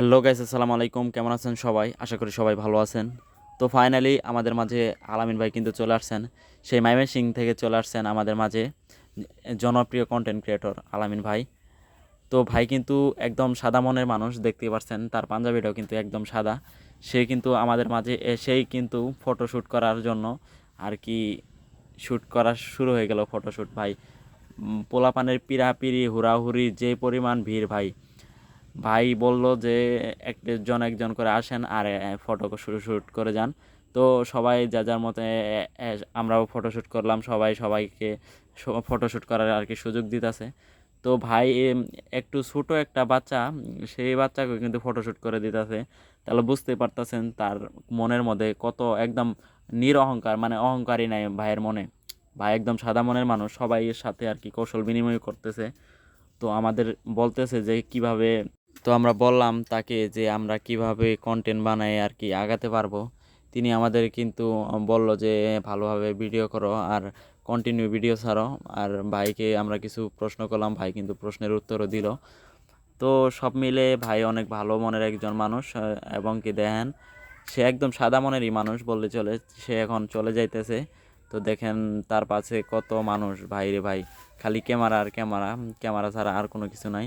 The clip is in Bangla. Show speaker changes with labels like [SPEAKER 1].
[SPEAKER 1] হ্যালো গাইস আসসালামু আলাইকুম। কেমন আছেন সবাই? আশা করি সবাই ভালো আছেন। তো ফাইনালি আমাদের মাঝে আলামিন ভাই কিন্তু চলে আসছেন। সেই মাইমে সিং থেকে চলে আসছেন আমাদের মাঝে, জনপ্রিয় কন্টেন্ট ক্রিয়েটর আলামিন ভাই। তো ভাই কিন্তু একদম সাদা মনের মানুষ দেখতে পাচ্ছেন তার পাঞ্জাবিটাও কিন্তু একদম সাদা। সে কিন্তু আমাদের মাঝে এসেই কিন্তু ফটোশ্যুট করার জন্য আর কি শ্যুট করা শুরু হয়ে গেল ফটোশ্যুট ভাই। পোলাপানের পিড়াপিড়ি, হুড়াহুড়ি, যে পরিমাণ ভিড় ভাই। ভাই বলল যে একজন একজন করে আসেন আর ফটো শ্যুট করে যান। তো সবাই যা যার মতে আমরাও ফটোশ্যুট করলাম। সবাই সবাইকে ফটোশ্যুট করার আর কি সুযোগ দিতেছে। তো ভাই একটু ছোটো একটা বাচ্চা, সেই বাচ্চাকে কিন্তু ফটোশ্যুট করে দিতেছে। তাহলে বুঝতেই পারতেছেন তার মনের মধ্যে কত একদম নিরহংকার মানে অহংকারই নাই ভাইয়ের মনে। ভাই একদম সাদা মনের মানুষ সবাই সাথে আর কি কৌশল বিনিময় করতেছে। তো আমাদের বলতেছে যে কীভাবে তো আমরা বললাম তাকে যে আমরা কীভাবে কন্টেন্ট বানাই আর কি আগাতে পারব। তিনি আমাদের কিন্তু বলল যে, ভালোভাবে ভিডিও করো আর কন্টিনিউ ভিডিও ছাড়ো। আর ভাইকে আমরা কিছু প্রশ্ন করলাম, ভাই কিন্তু প্রশ্নের উত্তরও দিল। তো সব মিলে ভাই অনেক ভালো মনের একজন মানুষ এবং কি দেখেন, সে একদম সাদা মনেরই মানুষ বললে চলে, সে এখন চলে যাইতেছে। তো দেখেন তার পাশে কত মানুষ, ভাই রে ভাই, খালি ক্যামেরা আর ক্যামেরা ক্যামেরা ছাড়া আর কোনো কিছু নাই।